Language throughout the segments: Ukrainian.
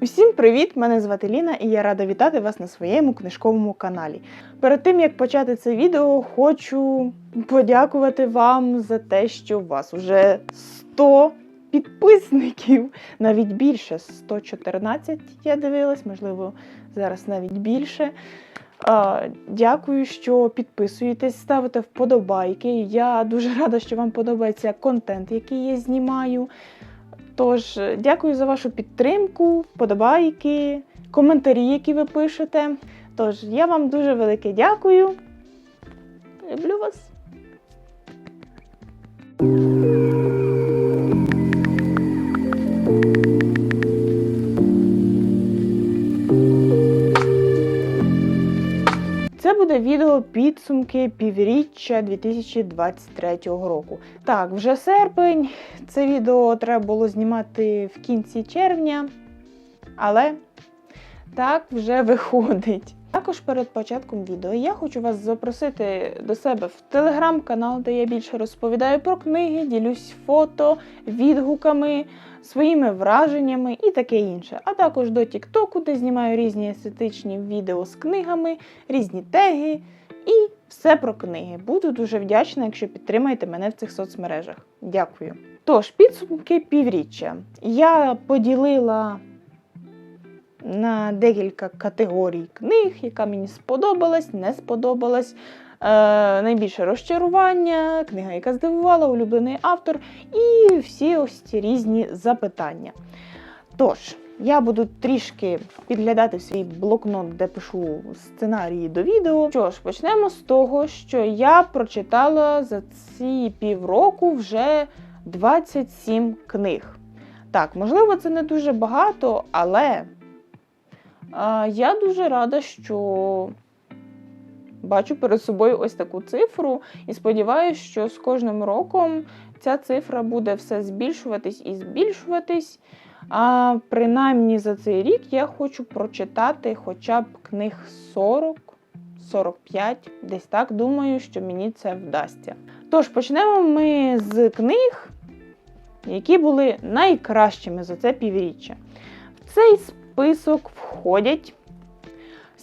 Усім привіт! Мене звати Ліна і я рада вітати вас на своєму книжковому каналі. Перед тим як почати це відео, хочу подякувати вам за те, що у вас уже 100 підписників, навіть більше 114 я дивилась, можливо, зараз навіть більше. Дякую, що підписуєтесь, ставите вподобайки. Я дуже рада, що вам подобається контент, який я знімаю. Тож, дякую за вашу підтримку, вподобайки, коментарі, які ви пишете. Тож, я вам дуже велике дякую. Люблю вас. Це буде відео підсумки півріччя 2023 року. Так, вже серпень. Це відео треба було знімати в кінці червня, але так вже виходить. Також перед початком відео я хочу вас запросити до себе в телеграм-канал, де я більше розповідаю про книги, ділюсь фото, відгуками, своїми враженнями і таке інше. А також до Тіктоку, де знімаю різні естетичні відео з книгами, різні теги і все про книги. Буду дуже вдячна, якщо підтримаєте мене в цих соцмережах. Дякую. Тож, підсумки півріччя. Я поділила на декілька категорій книг, яка мені сподобалась, не сподобалась. Е, найбільше розчарування, книга, яка здивувала, улюблений автор, і всі ось ці різні запитання. Тож, я буду трішки підглядати свій блокнот, де пишу сценарії до відео. Що ж, почнемо з того, що я прочитала за ці півроку вже 27 книг. Так, можливо, це не дуже багато, але а, я дуже рада, що бачу перед собою ось таку цифру, і сподіваюся, що з кожним роком ця цифра буде все збільшуватись і збільшуватись. А принаймні за цей рік я хочу прочитати хоча б книг 40-45, десь так думаю, що мені це вдасться. Тож почнемо ми з книг, які були найкращими за це півріччя. В цей список входять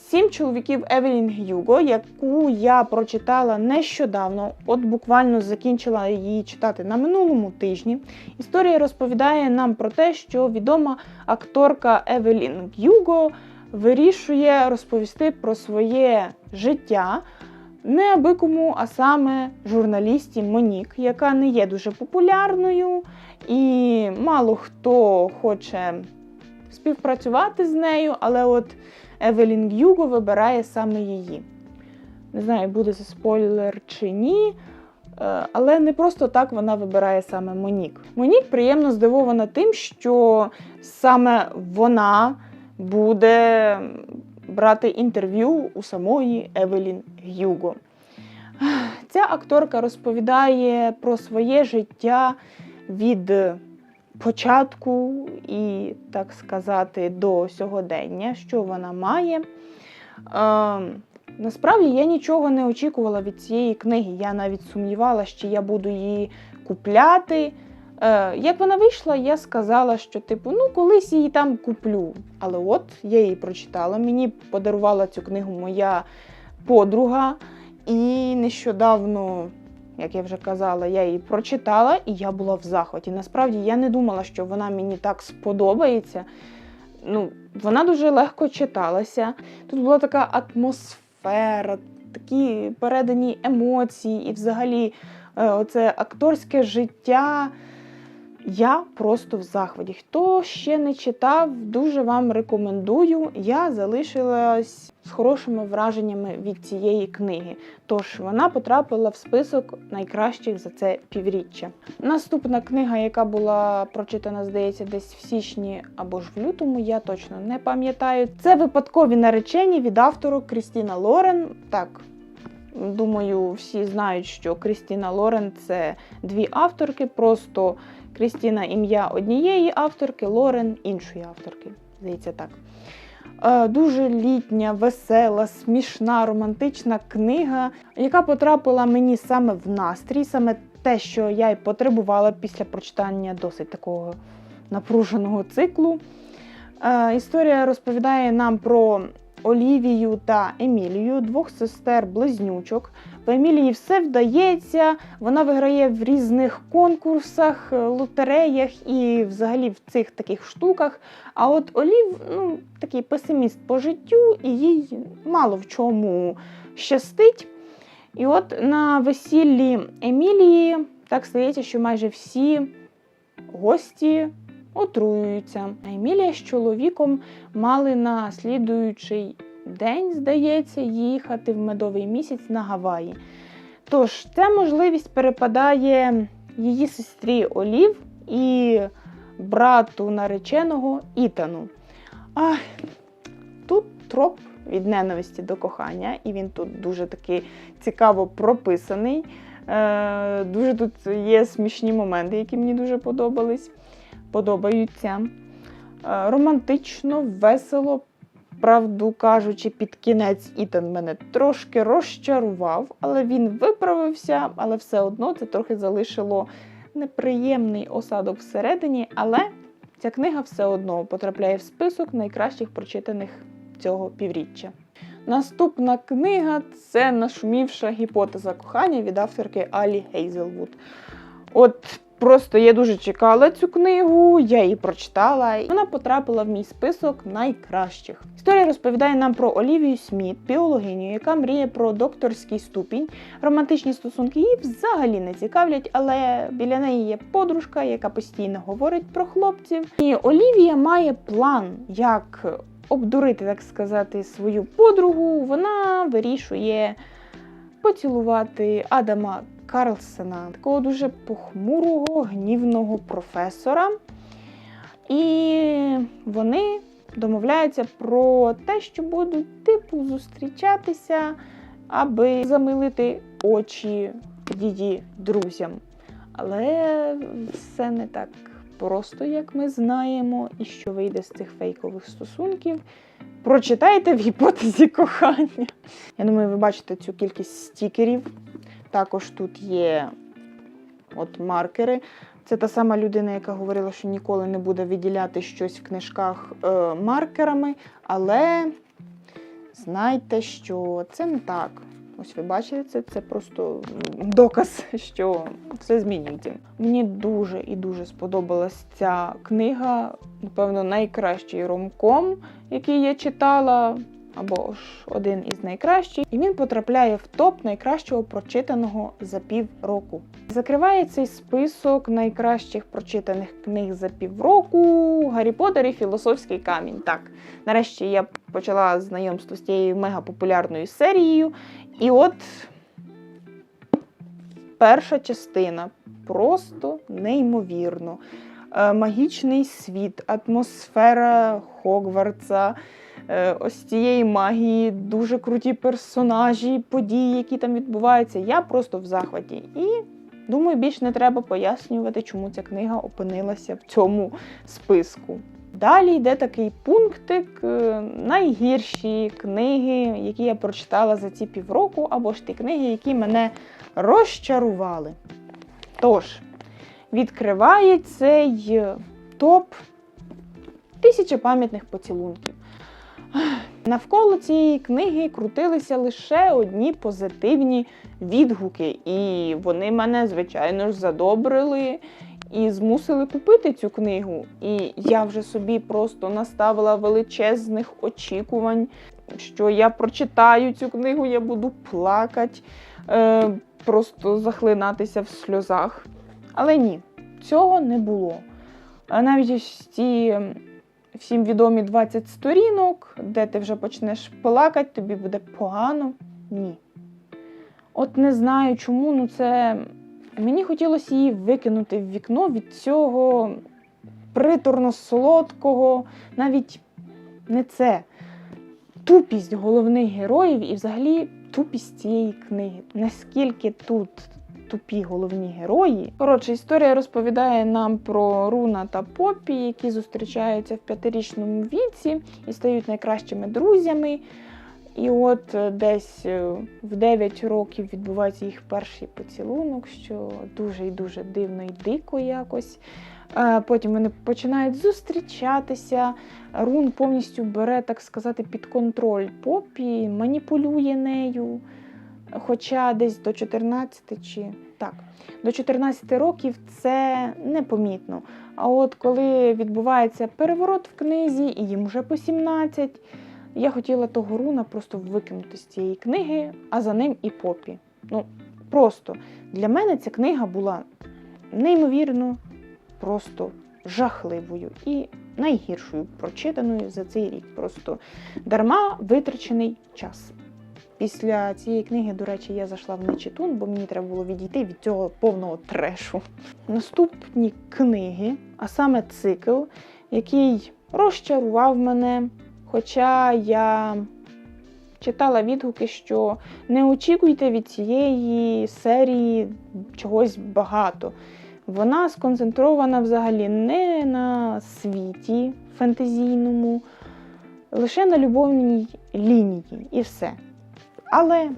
Сім чоловіків Евелін Гюго, яку я прочитала нещодавно, от буквально закінчила її читати на минулому тижні. Історія розповідає нам про те, що відома акторка Евелін Гюго вирішує розповісти про своє життя не аби кому, а саме журналісті Монік, яка не є дуже популярною, і мало хто хоче співпрацювати з нею, але от Евелін Гюго вибирає саме її. Не знаю, буде це спойлер чи ні. е, Але не просто так вона вибирає саме Монік. Монік приємно здивована тим, що саме вона буде брати інтерв'ю у самої Евелін Гюго. Ця акторка розповідає про своє життя від початку і, так сказати, до сьогодення, що вона має. Е, насправді я нічого не очікувала від цієї книги. Я навіть сумнівалася, що я буду її купляти. Е, як вона вийшла, я сказала, що типу, ну колись її там куплю. Але от я її прочитала. Мені подарувала цю книгу моя подруга, і нещодавно як я вже казала, я її прочитала і я була в захваті. Насправді я не думала, що вона мені так сподобається. Ну, Вона дуже легко читалася. Тут була така атмосфера, такі передані емоції, і взагалі е, оце акторське життя. Я просто в захваті. Хто ще не читав, дуже вам рекомендую. Я залишилась з хорошими враженнями від цієї книги. Тож вона потрапила в список найкращих за це півріччя. Наступна книга, яка була прочитана, здається, десь в січні або ж в лютому, я точно не пам'ятаю. Це випадкові наречені від автору Крістіна Лорен. Так. Думаю, всі знають, що Крістіна Лорен це дві авторки, просто Крістіна ім'я однієї авторки, Лорен іншої авторки. Здається, так. Е, Дуже літня, весела, смішна, романтична книга, яка потрапила мені саме в настрій, саме те, що я й потребувала після прочитання досить такого напруженого циклу. Е, історія розповідає нам про Олівію та Емілію, двох сестер-близнючок. В Емілії все вдається, вона виграє в різних конкурсах, е, лотереях і взагалі в цих таких штуках. А от Олів ну, такий песиміст по життю, і їй мало в чому щастить. І от на весіллі Емілії так стається, що майже всі гості отруюються. А Емілія з чоловіком мали на слідуючий день, здається, їхати в медовий місяць на Гаваї. Тож, ця можливість перепадає її сестрі Олів і брату нареченого Ітану. А тут троп від ненависті до кохання, і він тут дуже таки цікаво прописаний. Е, Дуже тут є смішні моменти, які мені дуже подобались, подобаються. Е, романтично, весело, правду кажучи, під кінець Ітан мене трошки розчарував, але він виправився, але все одно це трохи залишило неприємний осадок всередині. Але ця книга все одно потрапляє в список найкращих прочитаних цього півріччя. Наступна книга це нашумівша гіпотеза кохання від авторки Алі Гейзелвуд. От просто я дуже чекала цю книгу, я її прочитала, і вона потрапила в мій список найкращих. Історія розповідає нам про Олівію Сміт, біологиню, яка мріє про докторський ступінь. Романтичні стосунки її взагалі не цікавлять, але біля неї є подружка, яка постійно говорить про хлопців. І Олівія має план, як обдурити, так сказати, свою подругу, вона вирішує поцілувати Адама Карлсена, такого дуже похмурого, гнівного професора. І вони домовляються про те, що будуть типу зустрічатися, аби замилити очі її друзям. Але все не так просто, як ми знаємо, і що вийде з цих фейкових стосунків. Прочитайте в гіпотезі кохання. Я думаю, ви бачите цю кількість стікерів. Також тут є от маркери. Це та сама людина, яка говорила, що ніколи не буде виділяти щось в книжках е, маркерами. Але знайте, що це не так. Ось ви бачите це, це просто доказ, що все змінюється. Мені дуже і дуже сподобалась ця книга. Напевно, найкращий ромком, який я читала, або ж один із найкращих. І він потрапляє в топ найкращого прочитаного за півроку. Закриває цей список найкращих прочитаних книг за півроку Гаррі Поттер і Філософський камінь. Так, нарешті я почала знайомство з цією мегапопулярною серією. І от перша частина просто неймовірно. Е, Магічний світ, атмосфера Хогвартса, ось цієї магії, дуже круті персонажі, події, які там відбуваються. Я просто в захваті. І думаю, більш не треба пояснювати, чому ця книга опинилася в цьому списку. Далі йде такий пунктик, е, найгірші книги, які я прочитала за ці півроку, або ж ті книги, які мене розчарували. Тож, відкриває цей топ тисяча пам'ятних поцілунків. Навколо цієї книги крутилися лише одні позитивні відгуки, і вони мене, звичайно ж, задобрили і змусили купити цю книгу. І я вже собі просто наставила величезних очікувань, що я прочитаю цю книгу, я буду плакати, е, просто захлинатися в сльозах. Але ні, цього не було. А навіть ці всім відомі 20 сторінок, де ти вже почнеш плакати, тобі буде погано. Ні. От не знаю чому, ну це Мені хотілося її викинути в вікно від цього приторно-солодкого, навіть не це. Тупість головних героїв і взагалі тупість цієї книги. Наскільки тут тупі головні герої. Коротше, історія розповідає нам про Руна та Попі, які зустрічаються в п'ятирічному віці і стають найкращими друзями. І от е, десь е, в 9 років відбувається їх перший поцілунок, що дуже і дуже дивно і дико якось. Е, Потім вони починають зустрічатися. Рун повністю бере, так сказати, під контроль Попі, маніпулює нею. Хоча десь до 14 чи так, до 14 років це непомітно. А от коли відбувається переворот в книзі, і їм вже по 17, я хотіла того руна просто викинути з цієї книги, а за ним і попі. Ну, просто для мене ця книга була неймовірно, просто жахливою і найгіршою прочитаною за цей рік. Просто дарма витрачений час. Після цієї книги, до речі, я зайшла в нечитун, бо мені треба було відійти від цього повного трешу. Наступні книги, а саме цикл, який розчарував мене. Хоча я читала відгуки, що не очікуйте від цієї серії чогось багато. Вона сконцентрована взагалі не на світі фентезійному, лише на любовній лінії і все. Але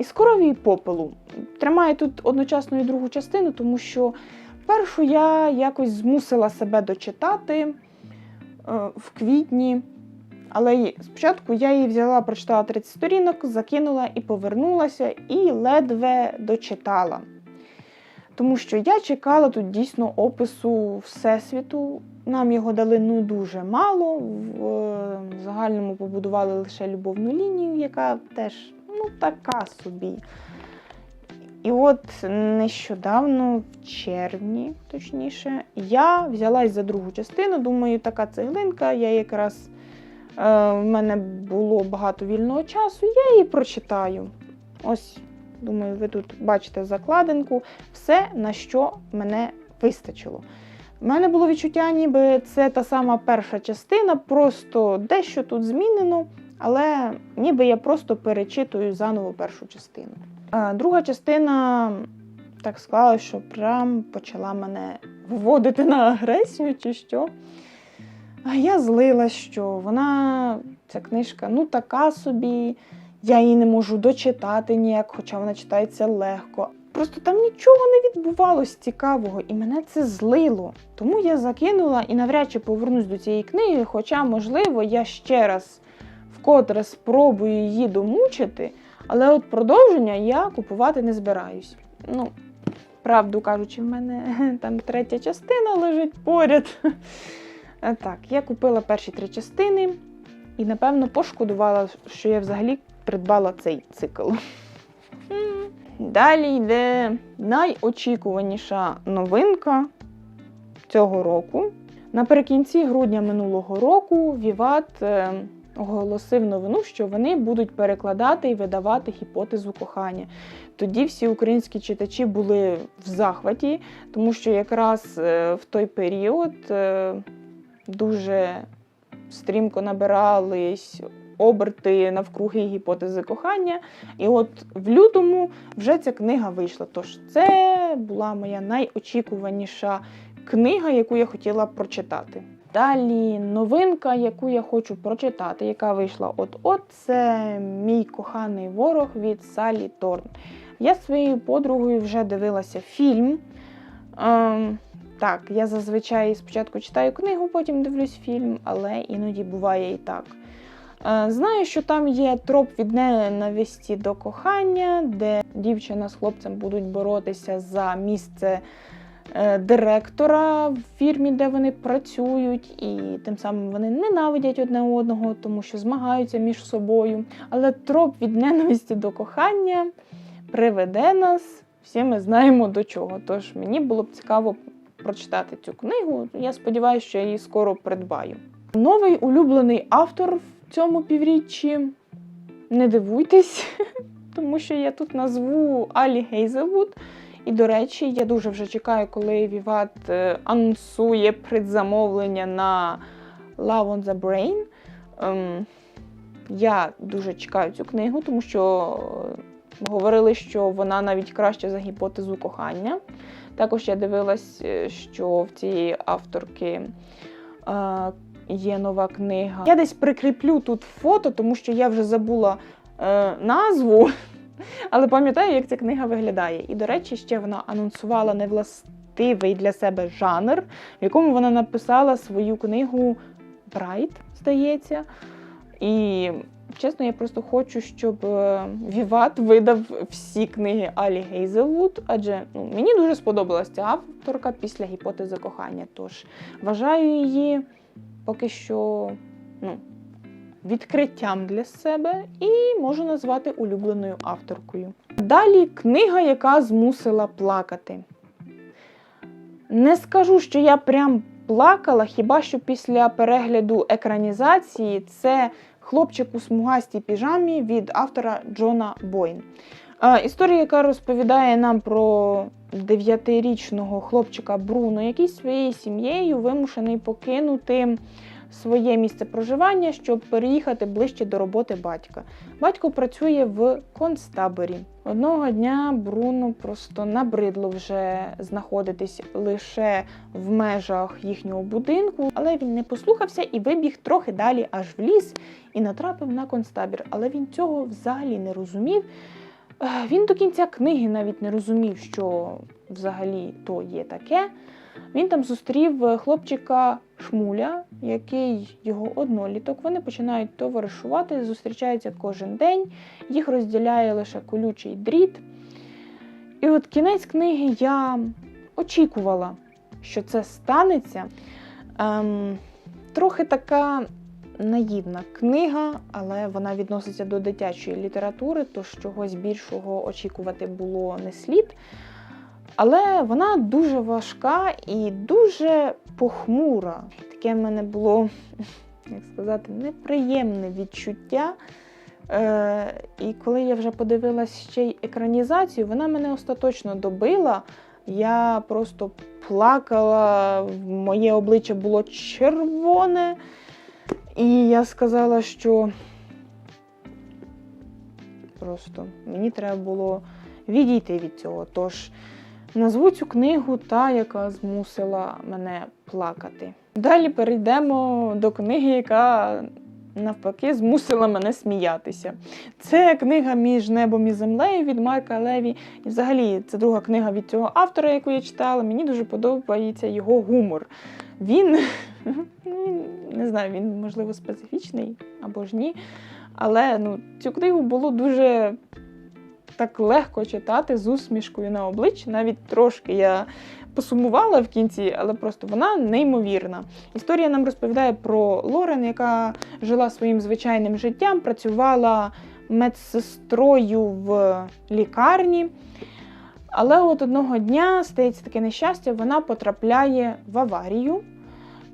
і попелу тримаю тут одночасно і другу частину, тому що першу я якось змусила себе дочитати е, в квітні. Але спочатку я її взяла, прочитала 30 сторінок, закинула і повернулася, і ледве дочитала. Тому що я чекала тут дійсно опису Всесвіту. Нам його дали ну дуже мало. В е, загальному побудували лише любовну лінію, яка теж ну така собі. І от нещодавно, в червні, точніше, я взялась за другу частину. Думаю, така цеглинка, я якраз е, в мене було багато вільного часу, я її прочитаю. Ось, думаю, ви тут бачите закладинку, все, на що мене вистачило. У мене було відчуття, ніби це та сама перша частина, просто дещо тут змінено, але ніби я просто перечитую заново першу частину. А друга частина так склалося, що прям почала мене вводити на агресію чи що. А я злилась, що вона, ця книжка, ну така собі, я її не можу дочитати ніяк, хоча вона читається легко. Просто там нічого не відбувалось цікавого, і мене це злило. Тому я закинула і навряд чи повернусь до цієї книги, хоча, можливо, я ще раз вкотре спробую її домучити, але от продовження я купувати не збираюсь. Ну, правду кажучи, в мене там третя частина лежить поряд. Так, я купила перші три частини і, напевно, пошкодувала, що я взагалі придбала цей цикл. Далі йде найочікуваніша новинка цього року. Наприкінці грудня минулого року Віват е, оголосив новину, що вони будуть перекладати і видавати гіпотезу кохання. Тоді всі українські читачі були в захваті, тому що якраз е, в той період е, дуже стрімко набирались оберти навкруги гіпотези кохання. І от в лютому вже ця книга вийшла. Тож це була моя найочікуваніша книга, яку я хотіла прочитати. Далі новинка, яку я хочу прочитати, яка вийшла от-от, це мій коханий ворог від Салі Торн. Я своєю подругою вже дивилася фільм. Ем, так, я зазвичай спочатку читаю книгу, потім дивлюсь фільм, але іноді буває і так. Е, Знаю, що там є троп від ненависті до кохання, де дівчина з хлопцем будуть боротися за місце е, директора в фірмі, де вони працюють, і тим самим вони ненавидять одне одного, тому що змагаються між собою. Але троп від ненависті до кохання приведе нас, всі ми знаємо до чого. Тож мені було б цікаво прочитати цю книгу. Я сподіваюся, що я її скоро придбаю. Новий улюблений автор в цьому півріччі. Не дивуйтесь, тому що я тут назву Алі Гейзелвуд. І, до речі, я дуже вже чекаю, коли Віват е, анонсує предзамовлення на Love on the Brain. Ем, я дуже чекаю цю книгу, тому що е, говорили, що вона навіть краще за гіпотезу кохання. Також я дивилась, е, що в цієї авторки є нова книга. Я десь прикріплю тут фото, тому що я вже забула е, назву, але пам'ятаю, як ця книга виглядає. І, до речі, ще вона анонсувала невластиві властивий для себе жанр, в якому вона написала свою книгу Брайт, здається. І чесно, я просто хочу, щоб е, Віват видав всі книги Алі Гейзелвуд, адже ну, мені дуже сподобалася ця авторка після гіпотези кохання. Тож вважаю її поки що ну, відкриттям для себе і можу назвати улюбленою авторкою. Далі книга, яка змусила плакати. Не скажу, що я прям плакала, хіба що після перегляду екранізації це хлопчик у смугастій піжамі від автора Джона Бойн. Е, Історія, яка розповідає нам про дев'ятирічного хлопчика Бруно, який своєю сім'єю вимушений покинути своє місце проживання, щоб переїхати ближче до роботи батька. Батько працює в концтаборі. Одного дня Бруно просто набридло вже знаходитись лише в межах їхнього будинку, але він не послухався і вибіг трохи далі, аж в ліс, і натрапив на концтабір. Але він цього взагалі не розумів. Е, Він до кінця книги навіть не розумів, що взагалі то є таке. Він там зустрів е, хлопчика Шмуля, який його одноліток. Вони починають товаришувати, зустрічаються кожен день, їх розділяє лише колючий дріт. І от кінець книги я очікувала, що це станеться. Ем, трохи така наївна книга, але вона відноситься до дитячої літератури, тож чогось більшого очікувати було не слід. Але вона дуже важка і дуже похмура. Таке в мене було, як сказати, неприємне відчуття. Е, і коли я вже подивилась ще й екранізацію, вона мене остаточно добила. Я просто плакала, моє обличчя було червоне. І я сказала, що просто мені треба було відійти від цього. Тож назву цю книгу та, яка змусила мене плакати. Далі перейдемо до книги, яка навпаки змусила мене сміятися. Це книга між небом і землею від Марка Леві. І взагалі це друга книга від цього автора, яку я читала. Мені дуже подобається його гумор. Він не знаю, він можливо специфічний або ж ні. Але ну, цю книгу було дуже так легко читати з усмішкою на обличчі. Навіть трошки я посумувала в кінці, але просто вона неймовірна. Історія нам розповідає про Лорен, яка жила своїм звичайним життям, працювала медсестрою в лікарні. Але от одного дня стається таке нещастя, вона потрапляє в аварію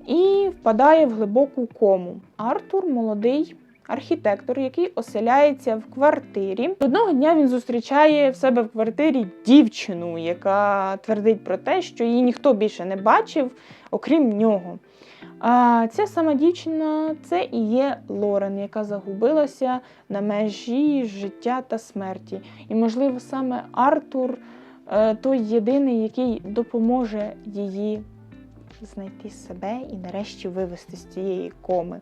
і впадає в глибоку кому. Артур молодий архітектор, який оселяється в квартирі. Одного дня він зустрічає в себе в квартирі дівчину, яка твердить про те, що її ніхто більше не бачив, окрім нього. А ця сама дівчина це і є Лорен, яка загубилася на межі життя та смерті. І, можливо, саме Артур е, той єдиний, який допоможе її знайти себе і нарешті вивести з цієї коми.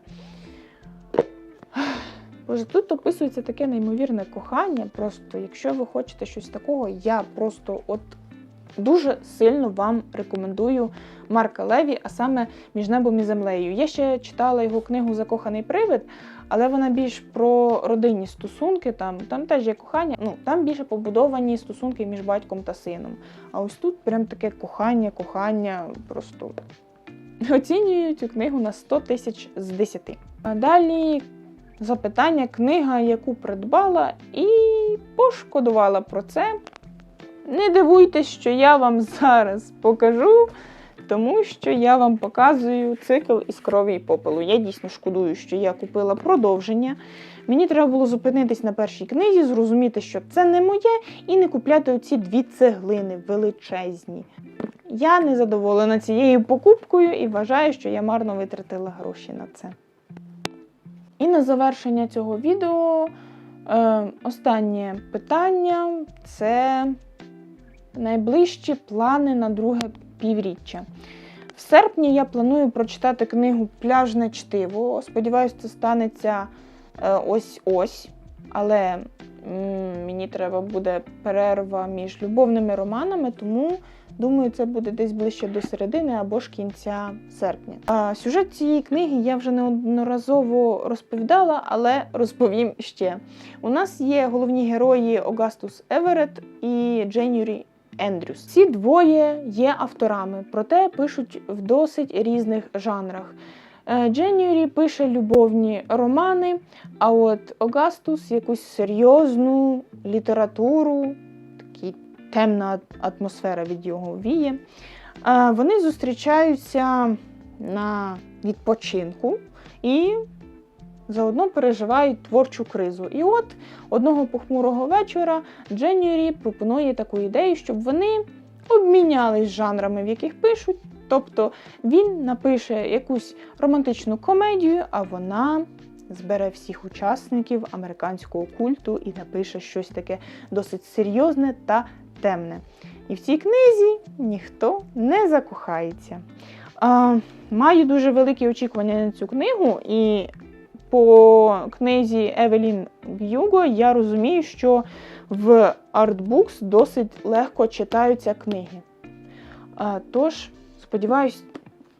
Боже, тут описується таке неймовірне кохання. Просто, якщо ви хочете щось такого, я просто от дуже сильно вам рекомендую Марка Леві, а саме між небом і землею. Я ще читала його книгу Закоханий привид, але вона більш про родинні стосунки. Там там теж є кохання, ну там більше побудовані стосунки між батьком та сином. А ось тут прям таке кохання, кохання, просто оцінюю цю книгу на 100 тисяч з 10. А далі запитання, книга, яку придбала, і пошкодувала про це. Не дивуйтесь, що я вам зараз покажу, тому що я вам показую цикл із крові і попелу. Я дійсно шкодую, що я купила продовження. Мені треба було зупинитись на першій книзі, зрозуміти, що це не моє, і не купляти оці дві цеглини величезні. Я не задоволена цією покупкою і вважаю, що я марно витратила гроші на це. І на завершення цього відео е, останнє питання це найближчі плани на друге півріччя. В серпні я планую прочитати книгу Пляжне чтиво. Сподіваюсь, це станеться ось-ось. Але мені треба буде перерва між любовними романами, тому думаю, це буде десь ближче до середини або ж кінця серпня. Сюжет цієї книги я вже неодноразово розповідала, але розповім ще. У нас є головні герої Огастус Еверет і Дженюрі Ендрюс. Ці двоє є авторами, проте пишуть в досить різних жанрах. Е, Дженюрі пише любовні романи, а от Огастус якусь серйозну літературу, такий темна атмосфера від його віє. Е, Вони зустрічаються на відпочинку і заодно переживають творчу кризу. І от одного похмурого вечора Дженюрі пропонує таку ідею, щоб вони обмінялись жанрами, в яких пишуть. Тобто він напише якусь романтичну комедію, а вона збере всіх учасників американського культу і напише щось таке досить серйозне та темне. І в цій книзі ніхто не закохається. А, маю дуже великі очікування на цю книгу, і по книзі Евелін Гюго я розумію, що в Artbooks досить легко читаються книги. Тож, сподіваюсь,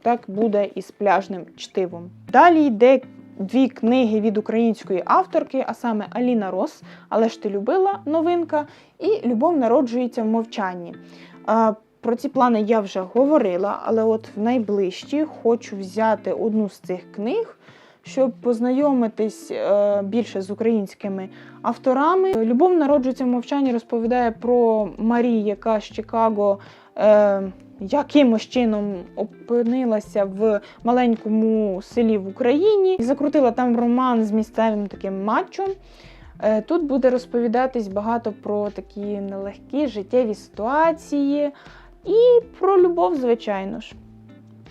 так буде і з пляжним чтивом. Далі йде дві книги від української авторки, а саме Аліна Рос, але ж ти любила новинка, і Любов народжується в мовчанні. Про ці плани я вже говорила, але от в найближчі хочу взяти одну з цих книг, щоб познайомитись е, більше з українськими авторами. Любов народжується в мовчанні розповідає про Марі, яка з Чикаго. Е, Якимось чином опинилася в маленькому селі в Україні і закрутила там роман з місцевим таким матчом. Е, Тут буде розповідатись багато про такі нелегкі життєві ситуації і про любов, звичайно ж.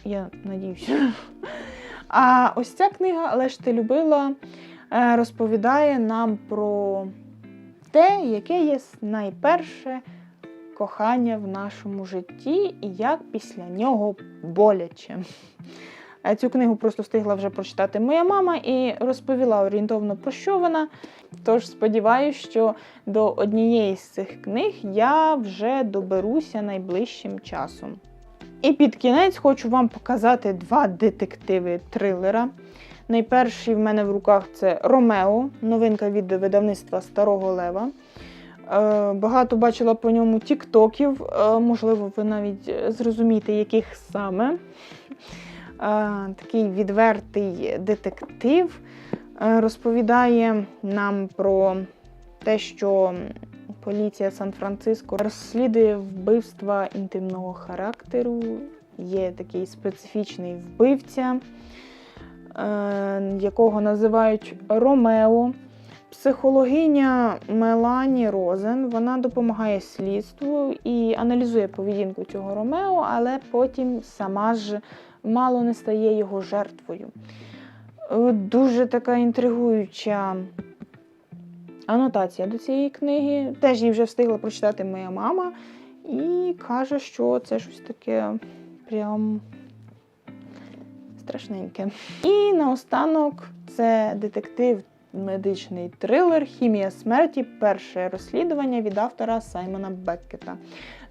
Я надіюся. А ось ця книга, але ж ти любила, е, розповідає нам про те, яке є найперше кохання в нашому житті і як після нього боляче. Е, Цю книгу просто встигла вже прочитати моя мама і розповіла орієнтовно про що вона. Тож сподіваюся, що до однієї з цих книг я вже доберуся найближчим часом. І під кінець хочу вам показати два детективи трилера. Найперший в мене в руках це Ромео, новинка від видавництва Старого Лева. Е, Багато бачила по ньому тіктоків, е, можливо, ви навіть зрозумієте, яких саме. Е, Такий відвертий детектив розповідає нам про те, що поліція Сан-Франциско розслідує вбивства інтимного характеру. Є такий специфічний вбивця, е, якого називають Ромео. Психологиня Мелані Розен вона допомагає слідству і аналізує поведінку цього Ромео, але потім сама ж мало не стає його жертвою. Е, Дуже така інтригуюча анотація до цієї книги. Теж її вже встигла прочитати моя мама і каже, що це щось таке прям страшненьке. І наостанок це детектив медичний трилер Хімія смерті. Перше розслідування від автора Саймона Беккета.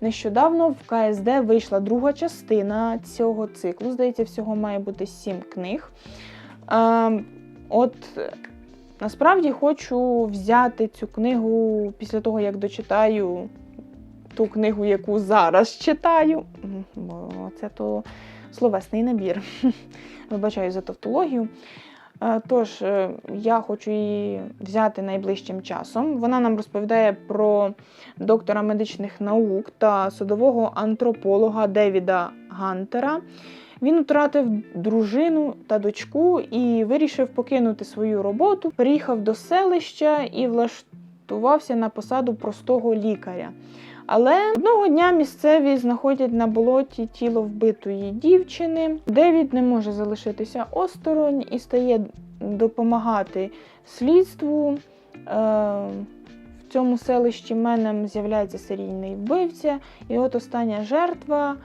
Нещодавно в КСД вийшла друга частина цього циклу. Здається, всього має бути сім книг. Е, от насправді хочу взяти цю книгу після того, як дочитаю ту книгу, яку зараз читаю. Бо це то словесний набір. Вибачаю за тавтологію. Е, Тож, е, я хочу її взяти найближчим часом. Вона нам розповідає про доктора медичних наук та судового антрополога Девіда Гантера. Він втратив дружину та дочку і вирішив покинути свою роботу. Приїхав до селища і влаштувався на посаду простого лікаря. Але одного дня місцеві знаходять на болоті тіло вбитої дівчини. Девід не може залишитися осторонь і стає допомагати слідству. Е, в цьому селищі менем з'являється серійний вбивця, і от остання жертва.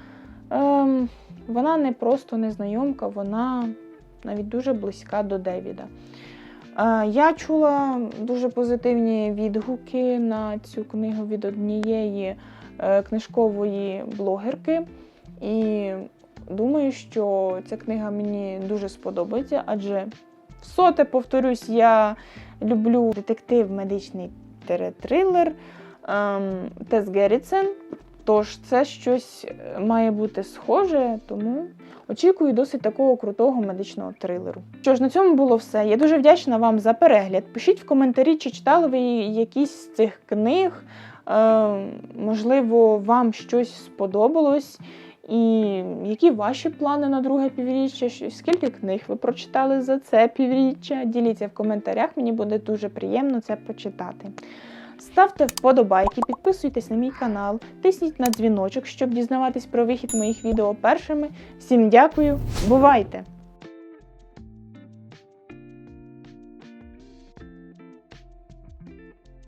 Вона не просто незнайомка, вона навіть дуже близька до Девіда. Е, Я чула дуже позитивні відгуки на цю книгу від однієї е, книжкової блогерки. І думаю, що ця книга мені дуже сподобається, адже в соте, повторюсь, я люблю детектив медичний трилер ем, Тес Геррітсен. Тож це щось е, має бути схоже, тому очікую досить такого крутого медичного трилеру. Що ж, на цьому було все. Я дуже вдячна вам за перегляд. Пишіть в коментарі, чи читали ви якісь з цих книг. Е, можливо, вам щось сподобалось. І які ваші плани на друге півріччя? Скільки книг ви прочитали за це півріччя? Діліться в коментарях, мені буде дуже приємно це почитати. Ставте вподобайки, підписуйтесь на мій канал, тисніть на дзвіночок, щоб дізнаватись про вихід моїх відео першими. Всім дякую, бувайте!